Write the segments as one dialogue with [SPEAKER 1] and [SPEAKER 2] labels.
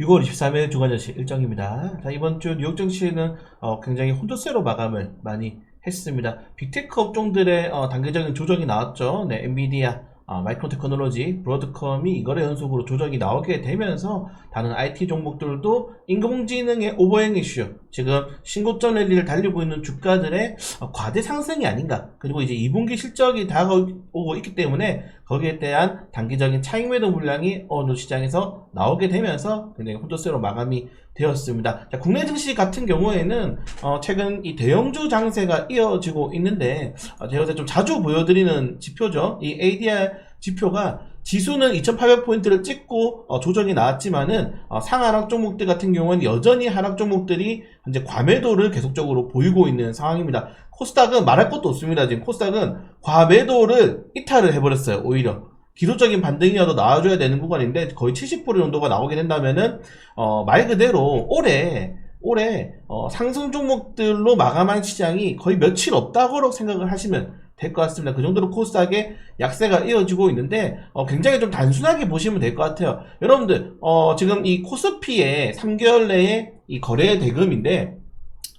[SPEAKER 1] 6월 23일 주간저시 일정입니다. 자, 이번 주 뉴욕 증시는 어, 굉장히 혼조세로 마감을 많이 했습니다. 빅테크 업종들의 어, 단계적인 조정이 나왔죠. 네, 엔비디아, 어, 마이크로 테크놀로지, 브로드컴이 이거래 연속으로 조정이 나오게 되면서 다른 IT 종목들도 인공지능의 오버행 이슈, 지금 신고점 랠리를 달리고 있는 주가들의 어, 과대 상승이 아닌가. 그리고 이제 2분기 실적이 다가오고 있기 때문에 거기에 대한 단기적인 차익 매도 물량이 어느 시장에서 나오게 되면서 굉장히 혼조세로 마감이 되었습니다. 자, 국내 증시 같은 경우에는 어, 최근 이 대형주 장세가 이어지고 있는데 어, 제가 요새 좀 자주 보여드리는 지표죠. 이 ADR 지표가 지수는 2,800포인트를 찍고 어, 조정이 나왔지만은 어, 상하락 종목들 같은 경우는 여전히 하락 종목들이 현재 과매도를 계속적으로 보이고 있는 상황입니다. 코스닥은 말할 것도 없습니다. 지금 코스닥은 과매도를 이탈을 해버렸어요. 오히려 기술적인 반등이라도 나와줘야 되는 구간인데 거의 70% 정도가 나오게 된다면은 어, 말 그대로 올해 올해 어, 상승 종목들로 마감한 시장이 거의 며칠 없다고 생각을 하시면 될 것 같습니다. 그 정도로 코스닥에 약세가 이어지고 있는데 어, 굉장히 좀 단순하게 보시면 될 것 같아요. 여러분들 어, 지금 이 코스피의 3개월 내에 이 거래 대금인데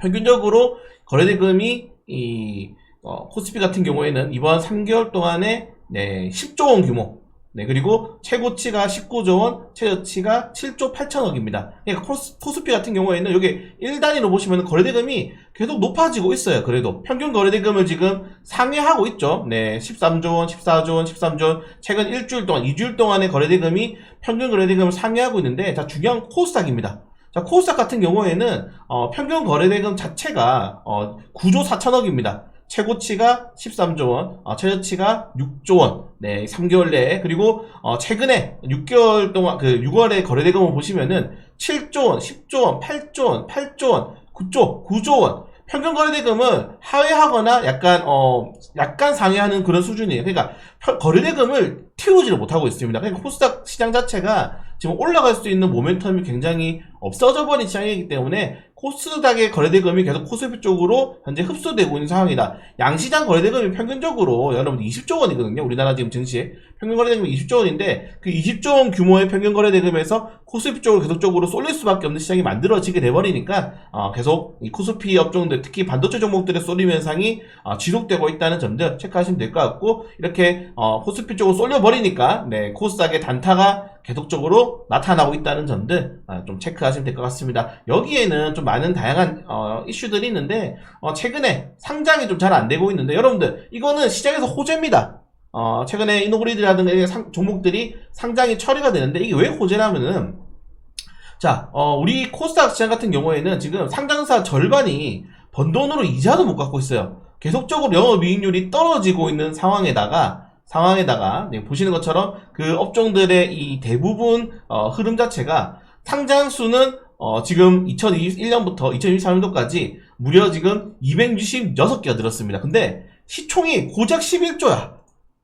[SPEAKER 1] 평균적으로 거래 대금이 이 어, 코스피 같은 경우에는 이번 3개월 동안에 네, 10조 원 규모. 네, 그리고 최고치가 19조 원, 최저치가 7조 8천억입니다. 그러니까 코스, 코스피 같은 경우에는 여기 1단위로 보시면 거래대금이 계속 높아지고 있어요. 그래도 평균 거래대금을 지금 상회하고 있죠. 네, 13조 원, 14조 원, 13조 원. 최근 일주일 동안, 2주일 동안의 거래대금이 평균 거래대금을 상회하고 있는데, 자, 중요한 코스닥입니다. 자, 코스닥 같은 경우에는 어, 평균 거래대금 자체가 어, 9조 4천억입니다. 최고치가 13조 원, 어, 최저치가 6조 원. 네, 3개월 내에 그리고 어, 최근에 6개월 동안 그 6월에 거래 대금을 보시면은 7조 원, 10조 원, 8조 원, 8조 원, 9조, 9조 원. 평균 거래대금은 하회하거나 약간 어 약간 상회하는 그런 수준이에요. 그러니까 펴- 거래대금을 튀우지를 못하고 있습니다. 그러니까 코스닥 시장 자체가 지금 올라갈 수 있는 모멘텀이 굉장히 없어져 버린 시장이기 때문에 코스닥의 거래대금이 계속 코스피 쪽으로 현재 흡수되고 있는 상황이다. 양시장 거래대금이 평균적으로 여러분 20조 원이거든요. 우리나라 지금 증시에 평균 거래대금이 20조 원인데 그 20조 원 규모의 평균 거래대금에서 코스피 쪽으로 계속적으로 쏠릴 수밖에 없는 시장이 만들어지게 돼버리니까 어, 계속 이 코스피 업종들 특히 반도체 종목들의 쏠림 현상이 어, 지속되고 있다는 점들 체크하시면 될 것 같고 이렇게 어, 코스피 쪽으로 쏠려버리니까 네, 코스닥의 단타가 계속적으로 나타나고 있다는 점들 아, 좀 체크하시면 될 것 같습니다. 여기에는 좀 많은 다양한 어, 이슈들이 있는데 어, 최근에 상장이 좀 잘 안 되고 있는데 여러분들 이거는 시장에서 호재입니다. 어, 최근에 이노그리드라든가 종목들이 상장이 처리가 되는데 이게 왜 호재냐면은 자, 어, 우리 코스닥 시장 같은 경우에는 지금 상장사 절반이 번 돈으로 이자도 못 갚고 있어요. 계속적으로 영업이익률이 떨어지고 있는 상황에다가 상황에다가 네, 보시는 것처럼 그 업종들의 이 대부분 어, 흐름 자체가 상장 수는 어, 지금 2021년부터 2023년도까지 무려 지금 266개가 늘었습니다. 근데 시총이 고작 11조야.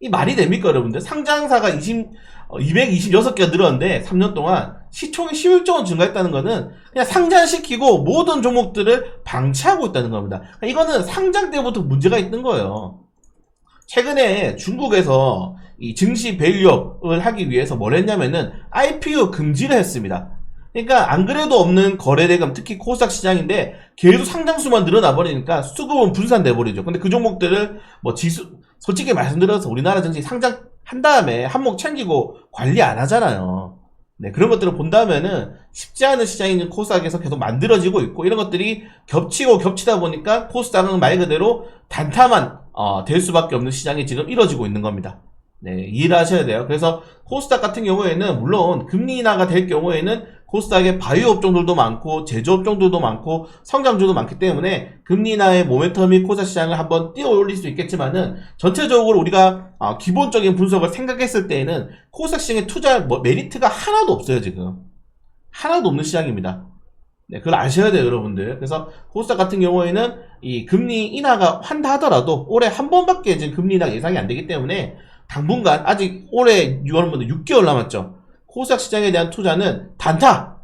[SPEAKER 1] 이 말이 됩니까, 여러분들? 상장사가 20, 어, 226개가 늘었는데 3년 동안 시총이 11조 원 증가했다는 거는 그냥 상장시키고 모든 종목들을 방치하고 있다는 겁니다. 그러니까 이거는 상장 때부터 문제가 있는 거예요. 최근에 중국에서 이 증시 밸류업을 하기 위해서 뭘 했냐면은 IPO 금지를 했습니다. 그러니까 안 그래도 없는 거래대금 특히 코스닥 시장인데 계속 상장수만 늘어나 버리니까 수급은 분산돼 버리죠. 근데 그 종목들을 뭐 지수 솔직히 말씀드려서 우리나라 증시 상장 한 다음에 한몫 챙기고 관리 안 하잖아요. 네, 그런 것들을 본다면은 쉽지 않은 시장인 코스닥에서 계속 만들어지고 있고 이런 것들이 겹치고 겹치다 보니까 코스닥은 말 그대로 단타만 어, 될 수밖에 없는 시장이 지금 이뤄지고 있는 겁니다. 네, 이해를 하셔야 돼요. 그래서 코스닥 같은 경우에는 물론 금리 인하가 될 경우에는 코스닥의 바이오 업종들도 많고 제조 업 종들도 많고 성장주도 많기 때문에 금리 인하의 모멘텀이 코스닥 시장을 한번 띄워올릴 수 있겠지만은 전체적으로 우리가 어, 기본적인 분석을 생각했을 때에는 코스닥 시장의 투자 뭐 메리트가 하나도 없어요 지금 하나도 없는 시장입니다. 네, 그걸 아셔야 돼요, 여러분들. 그래서 코스닥 같은 경우에는 이 금리 인하가 한다 하더라도 올해 한 번밖에 지금 금리 인하 예상이 안 되기 때문에 당분간 아직 올해 6월부터 6개월 남았죠. 코스닥 시장에 대한 투자는 단타,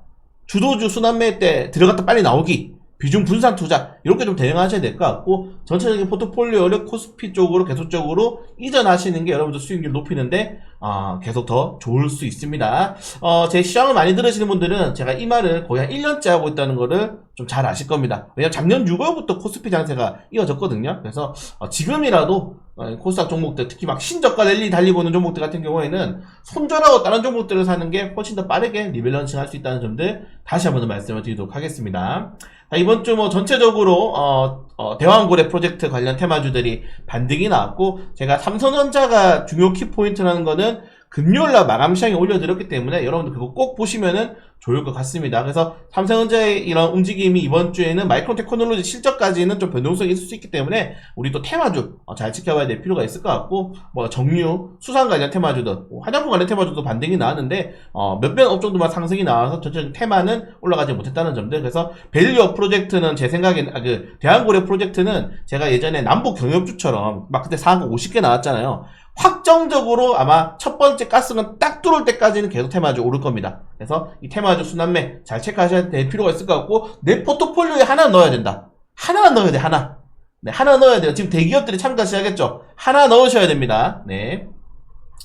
[SPEAKER 1] 주도주 순환매 때 들어갔다 빨리 나오기, 비중 분산 투자 이렇게 좀 대응하셔야 될 것 같고 전체적인 포트폴리오를 코스피 쪽으로 계속적으로 이전하시는 게 여러분들 수익률 높이는데 어, 계속 더 좋을 수 있습니다. 어, 제 시장을 많이 들으시는 분들은 제가 이 말을 거의 한 1년째 하고 있다는 거를 좀 잘 아실 겁니다. 왜냐면 작년 6월부터 코스피 장세가 이어졌거든요. 그래서 어, 지금이라도 어, 코스닥 종목들 특히 막 신저가 랠리 달리고 있는 종목들 같은 경우에는 손절하고 다른 종목들을 사는 게 훨씬 더 빠르게 리밸런싱 할 수 있다는 점들 다시 한번 더 말씀을 드리도록 하겠습니다. 자, 이번 주 뭐 전체적으로 어, 어, 대왕고래 프로젝트 관련 테마주들이 반등이 나왔고 제가 삼성전자가 중요 키포인트라는 거는 금요일날 마감 시장에 올려드렸기 때문에 여러분들 그거 꼭 보시면은 좋을 것 같습니다. 그래서 삼성전자의 이런 움직임이 이번 주에는 마이크론 테크놀로지 실적까지는 좀 변동성이 있을 수 있기 때문에 우리 또 테마주 어, 잘 지켜봐야 될 필요가 있을 것 같고 뭐 정유, 수산 관련 테마주들, 뭐 화장품 관련 테마주도 반등이 나왔는데 어, 몇몇 업종들만 상승이 나와서 전체 테마는 올라가지 못했다는 점들. 그래서 밸류업 프로젝트는 제 생각에는 아, 그 대한고래 프로젝트는 제가 예전에 남북 경협주처럼 막 그때 4억 50개 나왔잖아요. 확정적으로 아마 첫 번째 가스는 딱 뚫을 때까지는 계속 테마주 오를 겁니다. 그래서 이 테마주 순환매 잘 체크하셔야 될 필요가 있을 것 같고 내 포트폴리오에 하나 넣어야 된다. 하나 넣어야 돼 하나. 네 하나 넣어야 돼요. 지금 대기업들이 참가하셔야겠죠. 하나 넣으셔야 됩니다. 네.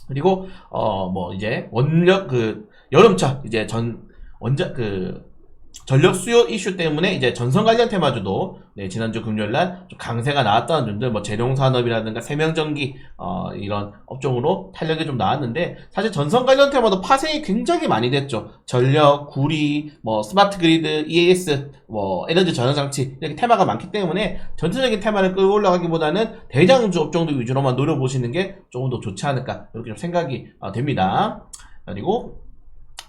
[SPEAKER 1] 그리고 어 뭐 이제 원력 그 여름철 이제 전 원자 그 전력 수요 이슈 때문에 이제 전선 관련 테마주도 네, 지난주 금요일날 좀 강세가 나왔다는 점들 뭐 재룡 산업이라든가 세명전기 어, 이런 업종으로 탄력이 좀 나왔는데 사실 전선 관련 테마도 파생이 굉장히 많이 됐죠. 전력, 구리, 뭐 스마트 그리드, EAS, 뭐 에너지 전환 장치 이렇게 테마가 많기 때문에 전체적인 테마를 끌고 올라가기보다는 대장주 업종들 위주로만 노려보시는 게 조금 더 좋지 않을까 이렇게 좀 생각이 어, 됩니다. 그리고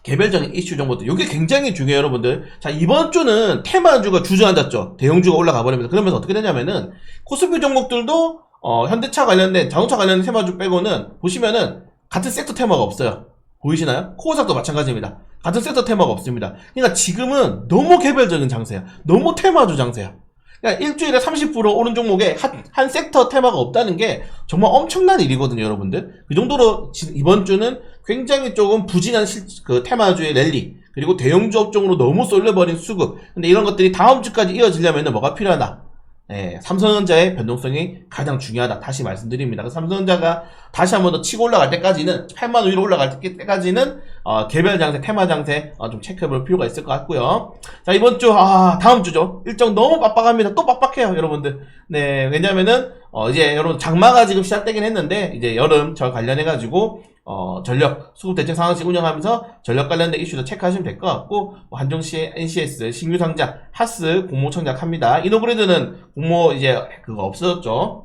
[SPEAKER 1] 개별적인 이슈 정보들. 이게 굉장히 중요해요 여러분들. 자 이번 주는 테마주가 주저앉았죠. 대형주가 올라가 버립니다 그러면서 어떻게 되냐면은 코스피 종목들도 어, 현대차 관련된 자동차 관련된 테마주 빼고는 보시면은 같은 섹터 테마가 없어요. 보이시나요? 코어삭도 마찬가지입니다. 같은 섹터 테마가 없습니다. 그러니까 지금은 너무 개별적인 장세야. 너무 테마주 장세야. 그러니까 일주일에 30% 오른 종목에 한, 한 섹터 테마가 없다는 게 정말 엄청난 일이거든요, 여러분들. 그 정도로 지- 이번 주는 굉장히 조금 부진한 실, 그 테마주의 랠리, 그리고 대형주 업종으로 너무 쏠려버린 수급. 근데 이런 것들이 다음 주까지 이어지려면 뭐가 필요하나? 예, 삼성전자의 변동성이 가장 중요하다. 다시 말씀드립니다. 삼성전자가 다시 한번 더 치고 올라갈 때까지는, 8만 원 위로 올라갈 때까지는, 어, 개별 장세, 테마 장세, 어, 좀 체크해 볼 필요가 있을 것 같고요. 자, 이번 주, 아, 다음 주죠. 일정 너무 빡빡합니다. 또 빡빡해요, 여러분들. 네, 왜냐면은, 어, 이제 여러분, 장마가 지금 시작되긴 했는데, 이제 여름철 관련해가지고, 어, 전력, 수급 대책 상황식 운영하면서 전력 관련된 이슈도 체크하시면 될 것 같고, 뭐 한정시, NCS, 신규 상장, 하스, 공모 청약합니다. 이노그리드는 공모 이제 그거 없어졌죠.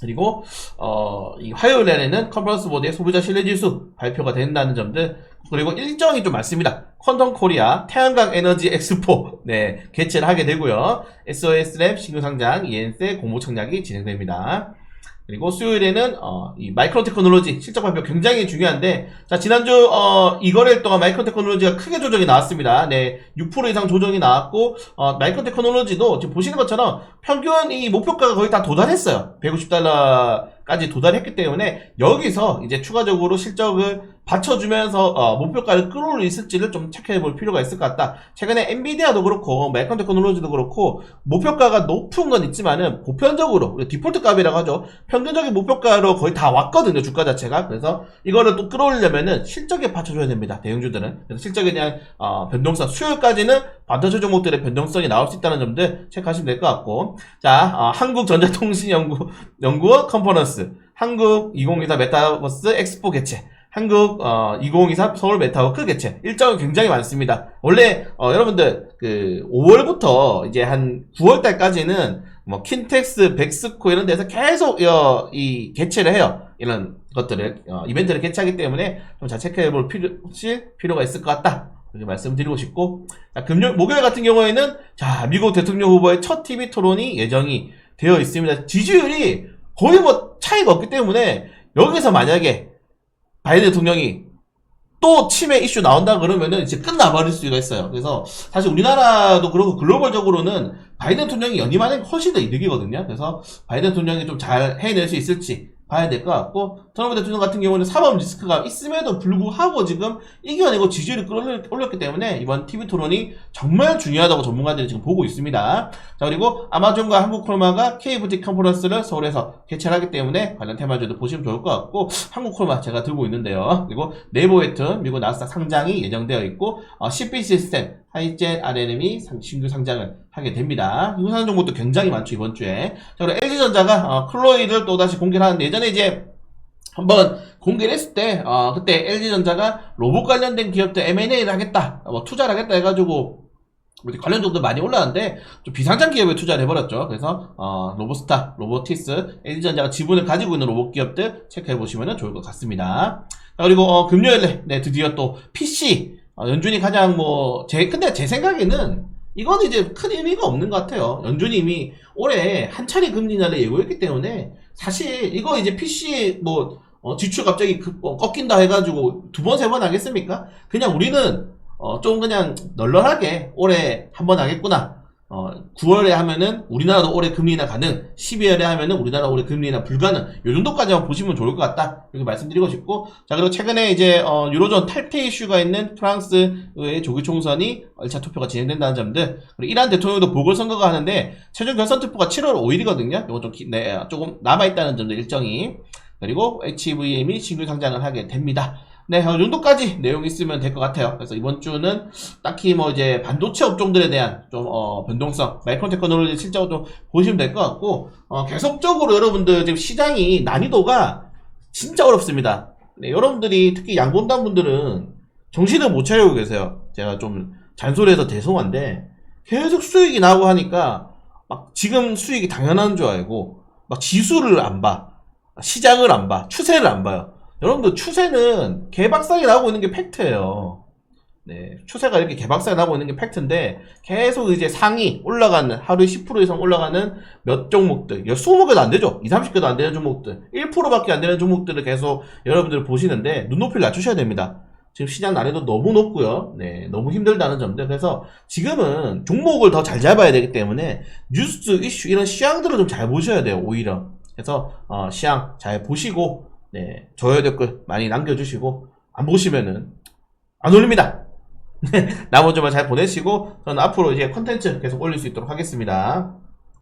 [SPEAKER 1] 그리고 어, 이 화요일에는 컨퍼런스 보드의 소비자 신뢰지수 발표가 된다는 점들 그리고 일정이 좀 많습니다. 퀀텀 코리아 태양광 에너지 엑스포 네 개최를 하게 되고요. SOS랩 신규 상장 ENC 공모 청약이 진행됩니다. 그리고 수요일에는 어, 이 마이크로 테크놀로지 실적 발표 굉장히 중요한데 자 지난주 어, 이거래일 동안 마이크로 테크놀로지가 크게 조정이 나왔습니다. 네, 6% 이상 조정이 나왔고 어, 마이크로 테크놀로지도 지금 보시는 것처럼 평균 이 목표가가 거의 다 도달했어요. 150달러 까지 도달했기 때문에 여기서 이제 추가적으로 실적을 받쳐주면서 어, 목표가를 끌어올릴 수 있을지를 좀 체크해 볼 필요가 있을 것 같다. 최근에 엔비디아도 그렇고 마이크론 테크놀로지도 그렇고 목표가가 높은 건 있지만은 보편적으로 디폴트 값이라고 하죠. 평균적인 목표가로 거의 다 왔거든요. 주가 자체가. 그래서 이거를 또 끌어올리려면은 실적에 받쳐줘야 됩니다. 대형주들은. 그래서 실적에 대한 어, 변동성 수요일까지는 반도체 종목들의 변동성이 나올 수 있다는 점들 체크하시면 될 것 같고 자 어, 한국전자통신연구 연구원 컨퍼런스 한국 2024 메타버스 엑스포 개최 한국 어, 2024 서울 메타워크 개최 일정이 굉장히 많습니다. 원래 어, 여러분들 그 5월부터 이제 한 9월 달까지는 뭐 킨텍스, 백스코 이런 데서 계속 어, 이 개최를 해요. 이런 것들을 어, 이벤트를 개최하기 때문에 좀 잘 체크해 볼 필요, 필요가 있을 것 같다. 이렇게 말씀드리고 싶고 자, 금요 목요일 같은 경우에는 자 미국 대통령 후보의 첫 TV 토론이 예정이 되어 있습니다. 지지율이 거의 뭐 차이가 없기 때문에 여기서 만약에 바이든 대통령이 또 치매 이슈 나온다 그러면은 이제 끝나버릴 수가 있어요. 그래서 사실 우리나라도 그렇고 글로벌적으로는 바이든 대통령이 연임하는 게 훨씬 더 이득이거든요. 그래서 바이든 대통령이 좀 잘 해낼 수 있을지 봐야 될 것 같고 트럼프 대통령 같은 경우는 사법 리스크가 있음에도 불구하고 지금 이겨내고 지지율을 끌어올렸기 때문에 이번 TV 토론이 정말 중요하다고 전문가들이 지금 보고 있습니다. 자, 그리고 아마존과 한국콜마가 K부티 컨퍼런스를 서울에서 개최를 하기 때문에 관련 테마주도 보시면 좋을 것 같고, 한국콜마 제가 들고 있는데요. 그리고 네이버 웨트, 미국 나스닥 상장이 예정되어 있고, 어, CP 시스템, 하이젠 RNM이 상- 신규 상장을 하게 됩니다. 유산 정보도 굉장히 많죠, 이번 주에. 자, 그리고 LG전자가 어, 클로이를 또 다시 공개를 하는데, 예전에 이제 한번 공개를 했을 때, 어, 그때 LG전자가 로봇 관련된 기업들 M&A를 하겠다, 뭐 투자를 하겠다 해가지고, 뭐 이제 관련주도 많이 올라왔는데, 좀 비상장 기업에 투자를 해버렸죠. 그래서, 어, 로보스타, 로보티스, LG전자가 지분을 가지고 있는 로봇 기업들 체크해 보시면 좋을 것 같습니다. 자, 그리고, 어, 금요일에, 네, 드디어 또 PC, 어, 연준이 가장 뭐, 제, 근데 제 생각에는, 이건 이제 큰 의미가 없는 것 같아요. 연준이 이미 올해 한 차례 금리 인하를 예고했기 때문에, 사실 이거 이제 PC 뭐 어, 지출 갑자기 그- 어, 꺾인다 해가지고 두 번 세 번 하겠습니까? 그냥 우리는 어, 좀 그냥 널널하게 올해 한 번 하겠구나. 어, 9월에 하면은 우리나라도 올해 금리나 가능, 12월에 하면은 우리나라 올해 금리나 불가능, 요 정도까지만 보시면 좋을 것 같다. 이렇게 말씀드리고 싶고, 자, 그리고 최근에 이제, 어, 유로존 탈퇴 이슈가 있는 프랑스의 조기 총선이 1차 투표가 진행된다는 점들, 그리고 이란 대통령도 보궐선거가 하는데, 최종 결선 투표가 7월 5일이거든요. 이거 좀, 기- 네, 조금 남아있다는 점들 일정이. 그리고 HVM이 신규 상장을 하게 됩니다. 네, 이 정도까지 내용 있으면 될 것 같아요. 그래서 이번 주는 딱히 뭐 이제 반도체 업종들에 대한 좀, 어, 변동성, 마이크론 테크놀로지 실적을 좀 보시면 될 것 같고, 어, 계속적으로 여러분들 지금 시장이 난이도가 진짜 어렵습니다. 네, 여러분들이 특히 양 본다는 분들은 정신을 못 차리고 계세요. 제가 좀 잔소리해서 죄송한데, 계속 수익이 나고 하니까, 막 지금 수익이 당연한 줄 알고, 막 지수를 안 봐. 시장을 안 봐. 추세를 안 봐요. 여러분들 추세는 개박살이 나고 있는 게 팩트예요. 네, 추세가 이렇게 개박살이 나고 있는 게 팩트인데 계속 이제 상위 올라가는 하루에 10% 이상 올라가는 몇 종목들, 20개도 안 되죠. 2, 30개도 안 되는 종목들, 1%밖에 안 되는 종목들을 계속 여러분들 보시는데 눈높이를 낮추셔야 됩니다. 지금 시장 난이도 너무 높고요. 네, 너무 힘들다는 점들. 그래서 지금은 종목을 더 잘 잡아야 되기 때문에 뉴스, 이슈 이런 시황들을 좀 잘 보셔야 돼요. 오히려. 그래서 어, 시황 잘 보시고 네, 좋아요 댓글 많이 남겨주시고 안 보시면은 안 올립니다. 남은 주말 잘 보내시고 저는 앞으로 이제 컨텐츠 계속 올릴 수 있도록 하겠습니다.